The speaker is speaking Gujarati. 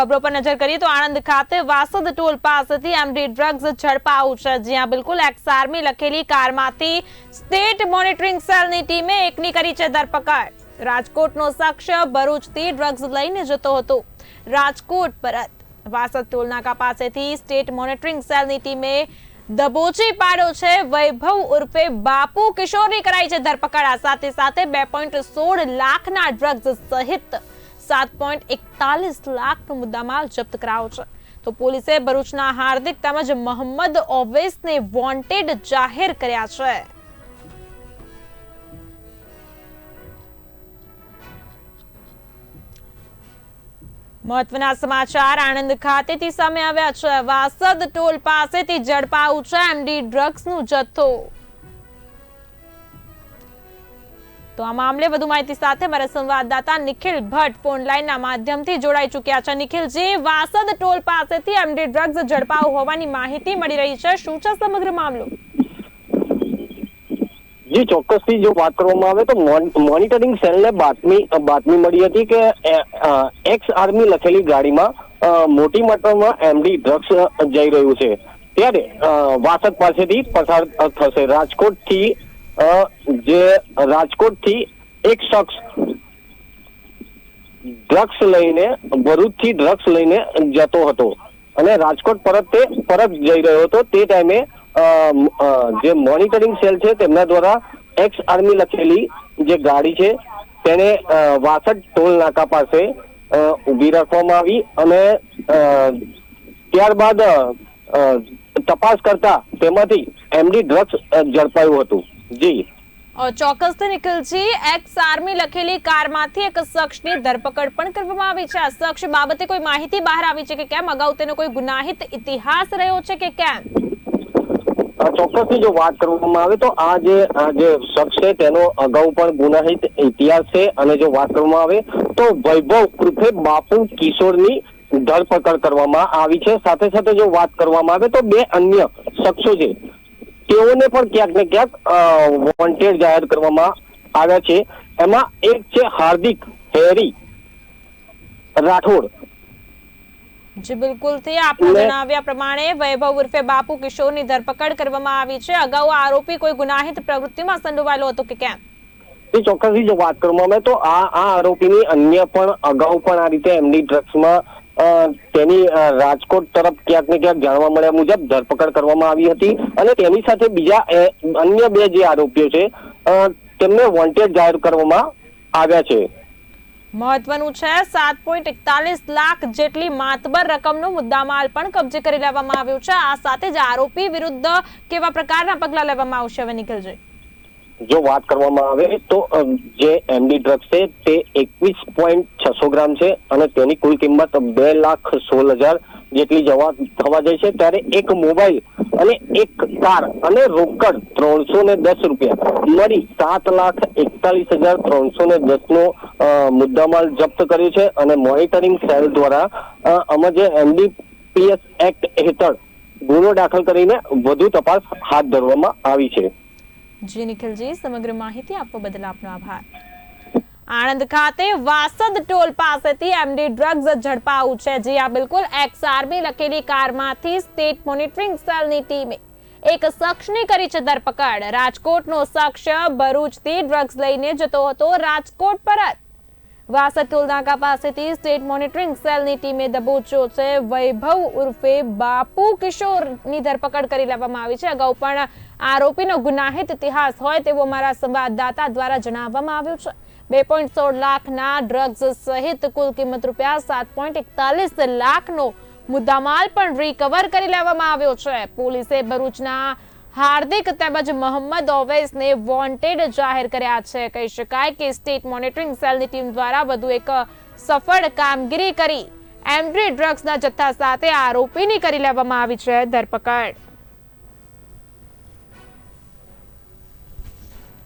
ખબરો પર નજર કરીએ તો આણંદ ખાતે વાસદ ટોલ પાસેથી એમડી ડ્રગ્સ ઝડપાયું છે, જ્યાં બિલકુલ એક્સ આર્મી લખેલી કારમાંથી સ્ટેટ મોનિટરિંગ સેલની ટીમે એકની કરી છે ધરપકડ. રાજકોટનો શખ્સ ભરૂચથી ડ્રગ્સ લઈને જતો હતો. રાજકોટ પરત. વાસદ ટોલ નાકા પાસેથી સ્ટેટ મોનિટરિંગ સેલની ટીમે દબોચી પાડ્યો છે. વૈભવ ઉર્ફે બાપુ કિશોરની કરાઈ છે ધરપકડ. આ સાથે સાથે બે પોઈન્ટ સોળ લાખના ડ્રગ્સ સહિત સાત પોઈન્ટ એકતાલીસ લાખનો મુદ્દામાલ જપ્ત કરાયો છે. તો પોલીસે ભરૂચના હાર્દિક તેમજ મોહમ્મદ ઓવેસને વોન્ટેડ જાહેર કર્યા છે. મહત્વના સમાચાર, આણંદ ખાતેથી સામે આવ્યા છે. વાસદ ટોલ પાસેથી ઝડપાયું છે એમડી ડ્રગ્સનું જથ્થો. તો આ મામલે વધુ માહિતી સાથે મારા સંવાદદાતા નિખિલ ભટ્ટ ફોન લાઈનના માધ્યમથી જોડાઈ ચૂક્યા છે. નિખિલજી, વાસદ ટોલ પાસેથી એમડી ડ્રગ્સ ઝડપાવ હોવાની માહિતી મળી રહી છે. શું છે સમગ્ર મામલો? જી, ચોક્કસથી જો વાત કરવામાં આવે તો મોનિટરિંગ સેલને બાતમી બાતમી મળી હતી કે એક્સ આર્મી લખેલી ગાડીમાં મોટી માત્રામાં એમડી ડ્રગ્સ જઈ રહ્યું છે. ત્યારે વાસદ પાસેથી પસાર થશે. રાજકોટથી જે રાજકોટથી એક શખ્સ ડ્રગ્સ લઈને, ભરૂચથી ડ્રગ્સ લઈને જતો હતો. અને રાજકોટ પરત તે પરત જઈ રહ્યો હતો. તે ટાઈમે જે મોનિટરિંગ સેલ છે તેમના દ્વારા એક્સ આર્મી લખેલી જે ગાડી છે, તેને વાસઠ ટોલ નાકા પાસે ઊભી રાખવામાં આવી અને ત્યારબાદ તપાસ કરતા તેમાંથી એમડી ડ્રગ્સ ઝડપાયું હતું. જી. ચોક્કસ નિખિલજી એક્સ આર્મી લખેલી કારમાંથી એક શખ્સની ધરપકડ પણ કરવામાં આવી છે. આ શખ્સ બાબતે કોઈ માહિતી બહાર આવી છે કે કેમ? અગાઉ તેનો કોઈ ગુનાહિત ઇતિહાસ રહ્યો છે કે કેમ? ચોક્કસથી જો વાત કરવામાં આવે તો આ જે જે શખ્સ છે તેનો અગાઉ પણ ગુનાહિત ઇતિહાસ છે. અને જો વાત કરવામાં આવે તો વૈભવ ઉર્ફે બાપુ કિશોરની ધરપકડ કરવામાં આવી છે. સાથે સાથે જો વાત કરવામાં આવે તો બે અન્ય શખ્સો છે. તેઓને પણ ક્યાંક ને ક્યાંક વોન્ટેડ જાહેર કરવામાં આવ્યા છે. એમાં એક છે હાર્દિક હેરી રાઠોડ. જી બિલકુલ. થી આપના જણાવ્યા પ્રમાણે વૈભવ ઉર્ફે બાપુ કિશોરની ધરપકડ કરવામાં આવી છે. અગાઉ આરોપી કોઈ ગુનાહિત પ્રવૃત્તિમાં સંડોવાયેલો હતો કે કેમ? એ ચોક્કસથી જો વાત કરવામાં આવે તો આ આ આરોપીની અન્ય પણ અગાઉ પણ આ રીતે એમની ડ્રગ્સમાં તેની રાજકોટ તરફ ક્યાંક ને ક્યાંક જાણવા મળ્યા મુજબ ધરપકડ કરવામાં આવી હતી અને તેની સાથે બીજા અન્ય બે જે આરોપીઓ છે તેમને વોન્ટેડ જાહેર કરવામાં આવ્યા છે. મહત્વનું છે, સાત પોઈન્ટ એકતાલીસ લાખ જેટલી માતબર રકમનો મુદ્દામાલ પણ કબજે કરી લેવામાં આવ્યો છે. આ સાથે જ આરોપી વિરુદ્ધ કેવા પ્રકારના પગલા લેવામાં આવશે? હવે નિખિલજી. જો વાત કરવામાં આવે તો જે એમડી ડ્રગ્સ છે, તે એકવીસ પોઈન્ટ છસો ગ્રામ છે અને તેની કુલ કિંમત બે લાખ સોળ હજાર જેટલી જવા, થવા જાય છે. ત્યારે એક મોબાઈલ અને એક કાર અને રોકડ ત્રણસો ને દસ રૂપિયા મળી સાત લાખ એકતાલીસ હજાર ત્રણસો ને દસ નો મુદ્દામાલ જપ્ત કર્યો છે અને મોનિટરિંગ સેલ દ્વારા આમાં જે એમડીપીએસ એક્ટ હેઠળ ગુનો દાખલ કરીને વધુ તપાસ હાથ ધરવામાં આવી છે. જી નિખિલજી, સમગ્ર માહિતી આપવા બદલ આપનો આભાર. આણંદ ખાતે વાસદ ટોલ પાસેથી એમડી ડ્રગ્સ ઝડપાયું છે. જી આ બિલકુલ. એક્સ આર્મી લખેલી કારમાંથી સ્ટેટ મોનિટરિંગ સેલની ટીમે એક શખ્સની કરી છે ધરપકડ. રાજકોટનો શખ્સ ભરૂચથી ડ્રગ્સ લઈને જતો હતો. રાજકોટ પરત વાસદ ટોલનાકા પાસેથી સ્ટેટ મોનિટરિંગ સેલની ટીમે દબોચ્યો છે. વૈભવ ઉર્ફે બાપુ કિશોરની ધરપકડ કરી લેવામાં આવી છે. અગાઉ પણ આરોપીનો ગુનાહિત ઇતિહાસ હોય તેવો અમારા સંવાદદાતા દ્વારા જણાવવામાં આવ્યું છે. બે પોઈન્ટ સોળ લાખના ડ્રગ્સ સહિત કુલ કિંમત રૂપિયા સાત પોઈન્ટ એકતાલીસ લાખનો મુદ્દામાલ પણ રિકવર કરી લેવામાં આવ્યો છે. પોલીસે ભરૂચના હાર્દિક તેમજ મોહમ્મદ ઓવેસને વોન્ટેડ જાહેર કર્યા છે. કહી શકાય કે સ્ટેટ મોનિટરિંગ સેલની ટીમ દ્વારા વધુ એક સફળ કામગીરી કરી. એમડી ડ્રગ્સના જથ્થા સાથે આરોપીની કરી લેવામાં આવી છે ધરપકડ.